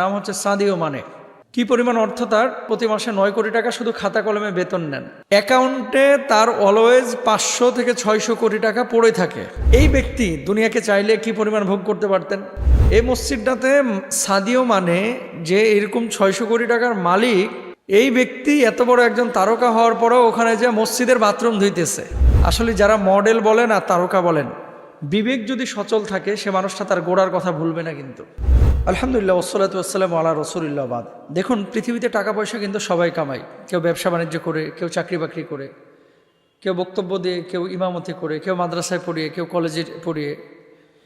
নাম হচ্ছে Sadio Mane. কি পরিমাণ অর্থ তার? প্রতি মাসে নয় কোটি টাকা শুধু খাতা কলমে বেতন নেন। অ্যাকাউন্টে তার অলওয়েজ পাঁচশো থেকে ছয়শো কোটি টাকা পড়ে থাকে। এই ব্যক্তি দুনিয়াকে চাইলে কি পরিমাণ ভোগ করতে পারতেন? এই মসজিদটাতে সাদিও মানে যে এরকম ছয়শো কোটি টাকার মালিক, এই ব্যক্তি এত বড় একজন তারকা হওয়ার পরেও ওখানে যে মসজিদের বাথরুম ধুইতেছে। আসলে যারা মডেল বলেন আর তারকা বলেন। বিবেক যদি সচল থাকে, সে মানুষটা তার গোড়ার কথা ভুলবে না কিন্তু। আলহামদুলিল্লাহ ওসলাতু আসসালাম আল্লাহ রসুলিল্লাহ বাদ। দেখুন, পৃথিবীতে টাকা পয়সা কিন্তু সবাই কামায়। কেউ ব্যবসা বাণিজ্য করে, কেউ চাকরি বাকরি করে, কেউ বক্তব্য দিয়ে, কেউ ইমামতি করে, কেউ মাদ্রাসায় পড়িয়ে, কেউ কলেজে পড়িয়ে,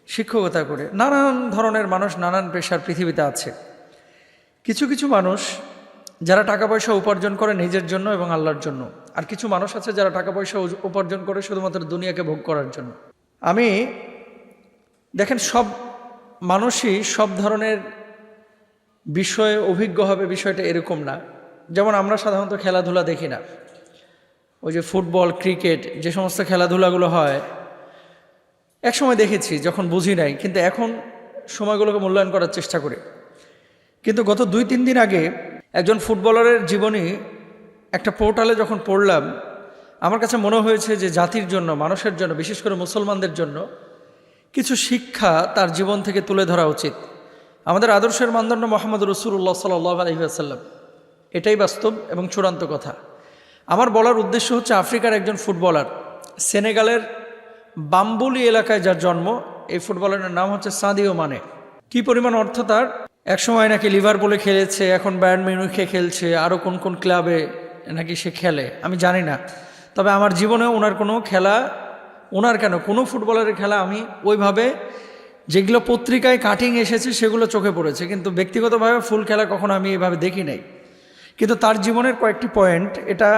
শিক্ষকতা করে। নানান ধরনের মানুষ নানান পেশার পৃথিবীতে আছে। কিছু কিছু মানুষ যারা টাকা পয়সা উপার্জন করে নিজের জন্য এবং আল্লাহর জন্য। আর কিছু মানুষ আছে যারা টাকা পয়সা উপার্জন করে শুধুমাত্র দুনিয়াকে ভোগ করার জন্য। আমি, দেখেন, সব মানুষই সব ধরনের বিষয়ে অভিজ্ঞ হবে, বিষয়টা এরকম না। যেমন আমরা সাধারণত খেলাধুলা দেখি না। ওই যে ফুটবল, ক্রিকেট, যে সমস্ত খেলাধুলাগুলো হয় এক সময় দেখেছি, যখন বুঝি নাই, কিন্তু এখন সময়গুলোকে মূল্যায়ন করার চেষ্টা করি। কিন্তু গত দুই, তিন দিন আগে একজন ফুটবলারের জীবনী একটা পোর্টালে যখন পড়লাম, আমার কাছে মনে হয়েছে যে জাতির জন্য, মানুষের জন্য, বিশেষ করে মুসলমানদের জন্য কিছু শিক্ষা তার জীবন থেকে তুলে ধরা উচিত। আমাদের আদর্শের মানদণ্ড মোহাম্মদ রসুল্লাহ সাল্লাহ আলহিহাসাল্লাম এটাই বাস্তব এবং চূড়ান্ত কথা। আমার বলার উদ্দেশ্য হচ্ছে আফ্রিকার একজন ফুটবলার, সেনেগালের বাম্বুলি এলাকায় যার জন্ম, এই ফুটবলারের নাম হচ্ছে সাদিও মানে। কি পরিমাণ অর্থ তার? একসময় নাকি লিভারপুলে খেলেছে, এখন ব্যান্ড মিউনিখে খেলছে আরও কোন কোন ক্লাবে নাকি সে খেলে, আমি জানি না। তবে আমার জীবনে ওনার কোনো খেলা ওনার কেন? কোনো ফুটবলারের খেলা আমি ওইভাবে যেগুলো পত্রিকায় কাটিং এসেছে সেগুলো চোখে পড়েছে, কিন্তু ব্যক্তিগতভাবে ফুল খেলা কখনো আমি এভাবে দেখি নাই। কিন্তু তার জীবনের কয়েকটি পয়েন্ট, এটা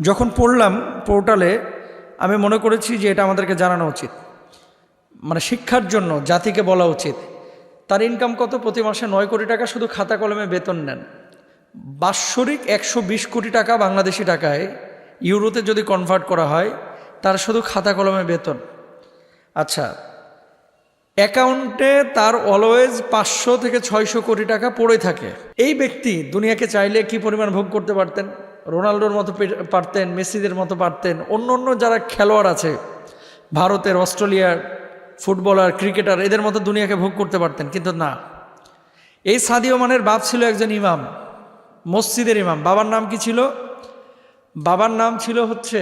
যখন পড়লাম পোর্টালে, আমি মনে করেছি যে এটা আমাদেরকে জানানো উচিত। মানে শিক্ষার জন্য, জাতিকে বলা উচিত। তার ইনকাম কত? প্রতি মাসে নয় কোটি টাকা, শুধু খাতা কলমে বেতন নেন। বাৎসরিক একশো বিশ কোটি টাকা বাংলাদেশি টাকায়, ইউরোতে যদি কনভার্ট করা হয় তার শুধু খাতা কলমে বেতন। আচ্ছা অ্যাকাউন্টে তার অলওয়েজ পাঁচশো থেকে ছয়শো কোটি টাকা পড়ে থাকে। এই ব্যক্তি দুনিয়াকে চাইলে কি পরিমাণ ভোগ করতে পারতেন? রোনাল্ডোর মতো পারতেন, মেসিদের মতো পারতেন, অন্য অন্য যারা খেলোয়াড় আছে, ভারতের, অস্ট্রেলিয়ার ফুটবলার, ক্রিকেটার, এদের মতো দুনিয়াকে ভোগ করতে পারতেন, কিন্তু না। এই সাদিও মানের বাপ ছিল একজন ইমাম, মসজিদের ইমাম। বাবার নাম কি ছিল? বাবার নাম ছিল হচ্ছে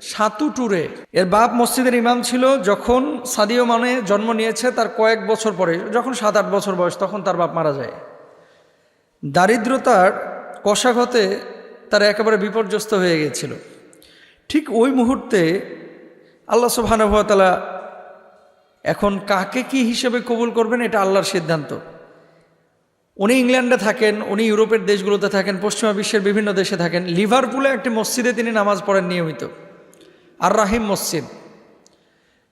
সাতু টুরে। এর বাপ মসজিদের ইমাম ছিল, যখন সাদিও মানে জন্ম নিয়েছে তার কয়েক বছর পরে, যখন সাত আট বছর বয়স, তখন তার বাপ মারা যায়। দারিদ্রতার কষাঘতে তার একেবারে বিপর্যস্ত হয়ে গিয়েছিল। ঠিক ওই মুহূর্তে আল্লাহ সুবহানাহুয়াতালা এখন কাকে কি হিসেবে কবুল করবেন এটা আল্লাহর সিদ্ধান্ত। উনি ইংল্যান্ডে থাকেন, উনি ইউরোপের দেশগুলোতে থাকেন, পশ্চিমা বিশ্বের বিভিন্ন দেশে থাকেন। লিভারপুলে একটি মসজিদে তিনি নামাজ পড়েন নিয়মিত। আর রাহিম মসজিদ।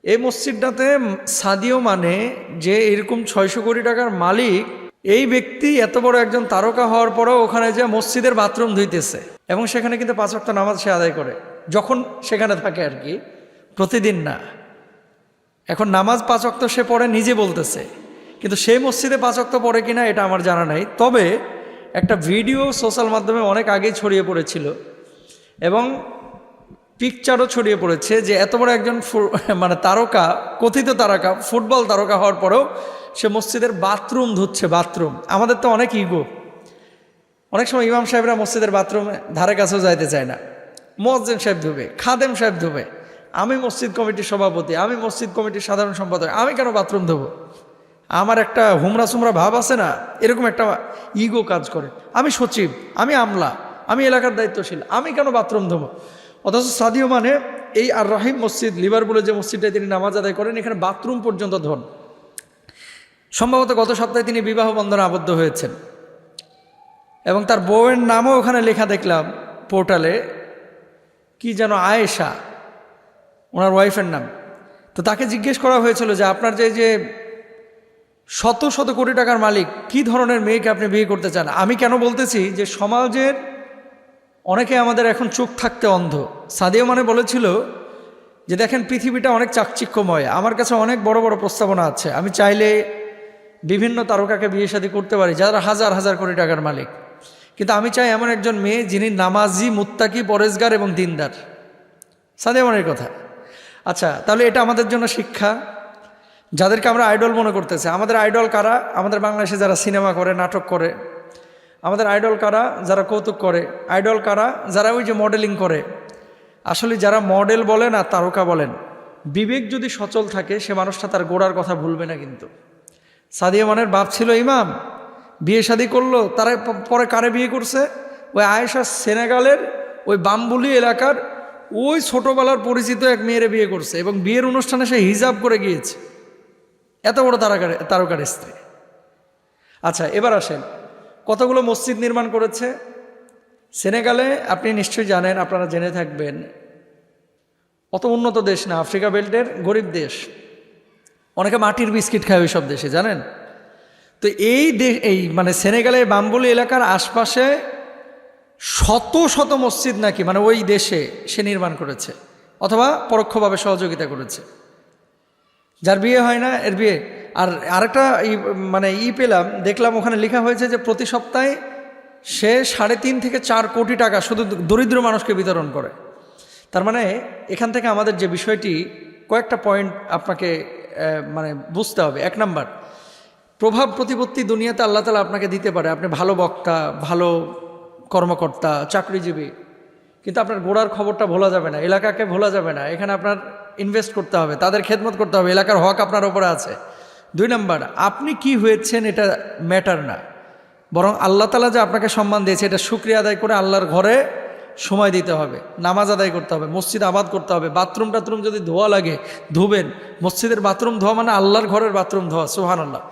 এই মসজিদটাতে সাদিও মানে যে এরকম ছয়শো কোটি টাকার মালিক, এই ব্যক্তি এত বড় একজন তারকা হওয়ার পরেও ওখানে যে মসজিদের বাথরুম ধুইতেছে এবং সেখানে কিন্তু পাঁচ ওয়াক্ত নামাজ সে আদায় করে, যখন সেখানে থাকে আর কি, প্রতিদিন না। এখন নামাজ পাঁচ ওয়াক্ত সে পড়ে নিজে বলতেছে, কিন্তু সেই মসজিদে পাঁচ ওয়াক্ত পড়ে কিনা এটা আমার জানা নাই। তবে একটা ভিডিও সোশ্যাল মাধ্যমে অনেক আগেই ছড়িয়ে পড়েছিল এবং পিকচারও ছড়িয়ে পড়েছে যে এত বড় একজন মানে তারকা, কথিত তারকা, ফুটবল তারকা হওয়ার পরেও সে মসজিদের বাথরুম ধুচ্ছে বাথরুম আমাদের তো অনেক ইগো অনেক সময় ইমাম সাহেবরা মসজিদের বাথরুমে ধারে কাছেও যাইতে চায় না। মসজিদ সাহেব ধুবে, খাদেম সাহেব ধুবে। আমি মসজিদ কমিটির সভাপতি, আমি মসজিদ কমিটির সাধারণ সম্পাদক, আমি কেন বাথরুম ধোবো? আমার একটা হুমরা সুমরা ভাব আছে না? এরকম একটা ইগো কাজ করে। আমি সচিব, আমি আমলা, আমি এলাকার দায়িত্বশীল, আমি কেন বাথরুম ধোবো? অথচ সাদিও মানে এই আর রাহিম মসজিদ, লিভারপুলে যে মসজিদটায় তিনি নামাজ আদায় করেন, এখানে বাথরুম পর্যন্ত ধন। সম্ভবত গত সপ্তাহে তিনি বিবাহ বন্ধনে আবদ্ধ হয়েছেন। এবং তার বউয়ের নামও ওখানে লেখা দেখলাম পোর্টালে, কি যেন আয়েশা ওনার ওয়াইফের নাম। তো তাকে জিজ্ঞেস করা হয়েছিল যে, আপনার যে যে শত শত কোটি টাকার মালিক, কি ধরনের মেয়েকে আপনি বিয়ে করতে চান? আমি কেন বলতেছি যে, সমাজের অনেকে আমাদের এখন চোখ থাকতে অন্ধ। সাদিও মানে বলেছিল যে দেখেন পৃথিবীটা অনেক চাকচিক্যময়, আমার কাছে অনেক বড় বড় প্রস্তাবনা আছে। আমি চাইলে বিভিন্ন তারকাকে বিয়ে শাদী করতে পারি, যারা হাজার হাজার কোটি টাকার মালিক। কিন্তু আমি চাই এমন একজন মেয়ে যিনি নামাজি, মুত্তাকি পরেজগার এবং দিনদার। সাদিয়া মনের কথা। আচ্ছা তাহলে এটা আমাদের জন্য শিক্ষা। যাদেরকে আমরা আইডল মনে করতেছি, আমাদের আইডল কারা? আমাদের বাংলাদেশে যারা সিনেমা করে, নাটক করে আমাদের আইডল কারা? যারা কৌতুক করে। আইডল কারা? যারা ওই যে মডেলিং করে। আসলে যারা মডেল বলেন আর তারকা বলেন, বিবেক যদি সচল থাকে, সে মানুষটা তার গোড়ার কথা ভুলবে না কিন্তু। সাদিয়া মানের বাপ ছিল ইমাম, বিয়ে শাদি করল, তারা পরে কারে বিয়ে করছে? ওই আয়েশা সেনেগালের ওই বাম্বুলি এলাকার ওই ছোটোবেলার পরিচিত এক মেয়েরে বিয়ে করছে এবং বিয়ের অনুষ্ঠানে সে হিজাব করে গিয়েছে। এত বড় তারকার তারকার স্ত্রী। আচ্ছা এবার আসেন। কতগুলো মসজিদ নির্মাণ করেছে? সেনেগালে আপনি নিশ্চয়ই জানেন, আপনারা জেনে থাকবেন, অত উন্নত দেশ না, আফ্রিকা বেল্টের গরিব দেশ। অনেকে মাটির বিস্কিট খায় ওই সব দেশে, জানেন? তো এই দেশ এই মানে সেনেগালে বাম্বুলি এলাকার আশপাশে শত শত মসজিদ নাকি মানে ওই দেশে সে নির্মাণ করেছে, অথবা পরোক্ষভাবে সহযোগিতা করেছে। যার বিয়ে হয় না, এর বিয়ে আর আরেকটা মানে ই পেলাম, দেখলাম ওখানে লেখা হয়েছে যে প্রতি সপ্তাহে সে সাড়ে তিন থেকে চার কোটি টাকা শুধু দরিদ্র মানুষকে বিতরণ করে। তার মানে এখান থেকে আমাদের যে বিষয়টি, কয়েকটা পয়েন্ট আপনাকে মানে বুঝতে হবে। এক নাম্বার, প্রভাব প্রতিপত্তি দুনিয়াতে আল্লাহ তালা আপনাকে দিতে পারে। আপনি ভালো বক্তা, ভালো কর্মকর্তা, চাকরিজীবী, কিন্তু আপনার গোড়ার খবরটা ভোলা যাবে না, এলাকাকে ভোলা যাবে না। এখানে আপনার ইনভেস্ট করতে হবে, তাদের খেদমত করতে হবে, এলাকার হক আপনার ওপরে আছে। দুই নম্বর, আপনি কি হয়েছেন এটা ম্যাটার না। বরং আল্লাহ তালা যে আপনাকে সম্মান দিয়েছে, এটা শুক্রিয়া আদায় করে আল্লাহর ঘরে সময় দিতে হবে, নামাজ আদায় করতে হবে, মসজিদ আবাদ করতে হবে বাথরুম টাথরুম যদি ধোয়া লাগে, ধুবেন। মসজিদের বাথরুম ধোয়া মানে আল্লাহর ঘরের বাথরুম ধোয়া সোহান আল্লাহ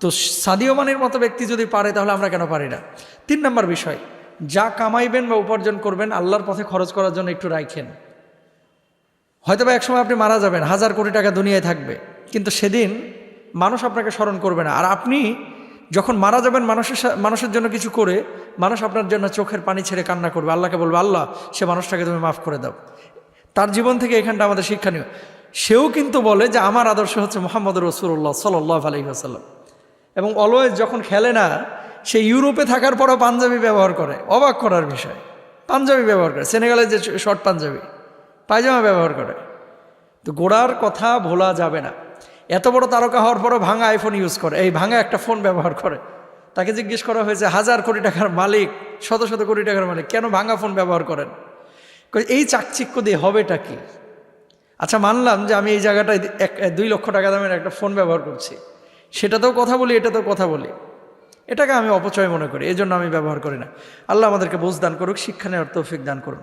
তো সাদিয়মানের মতো ব্যক্তি যদি পারে, তাহলে আমরা কেন পারি না? তিন নম্বর বিষয়, যা কামাইবেন বা উপার্জন করবেন, আল্লাহর পথে খরচ করার জন্য একটু রাখেন হয়তো বা একসময় আপনি মারা যাবেন, হাজার কোটি টাকা দুনিয়ায় থাকবে, কিন্তু সেদিন মানুষ আপনাকে স্মরণ করবে না। আর আপনি যখন মারা যাবেন মানুষের মানুষের জন্য কিছু করে, মানুষ আপনার জন্য চোখের পানি ছেড়ে কান্না করবে। আল্লাহকে বলবে, আল্লাহ, সে মানুষটাকে তুমি মাফ করে দাও। তার জীবন থেকে এখানটা আমাদের শিক্ষণীয় সেও কিন্তু বলে যে, আমার আদর্শ হচ্ছে মোহাম্মদ রসুল্লাহ সাল্লাহ আলহিহাসাল্লাম এবং অলওয়েজ যখন খেলে না, সে ইউরোপে থাকার পরও পাঞ্জাবি ব্যবহার করে। অবাক করার বিষয়। পাঞ্জাবি ব্যবহার করে। সেনেগালের যে শর্ট পাঞ্জাবি, পায়জামা ব্যবহার করে। তো গোড়ার কথা ভোলা যাবে না। এত বড় তারকা হওয়ার পরও ভাঙা আইফোন ইউজ করে, এই ভাঙা একটা ফোন ব্যবহার করে। তাকে জিজ্ঞেস করা হয়েছে, হাজার কোটি টাকার মালিক, শত শত কোটি টাকার মালিক, কেন ভাঙা ফোন ব্যবহার করেন? এই চাকচিক্য দিয়ে হবেটা কি? আচ্ছা মানলাম যে আমি এই জায়গাটায় এক, দুই লক্ষ টাকা দামের একটা ফোন ব্যবহার করছি। সেটাতেও কথা বলি, এটাতেও কথা বলি। এটাকে আমি অপচয় মনে করি, এজন্য আমি ব্যবহার করি না। আল্লাহ আমাদেরকে বোঝ দান করুক, শিক্ষা নেওয়ার তৌফিক দান করুক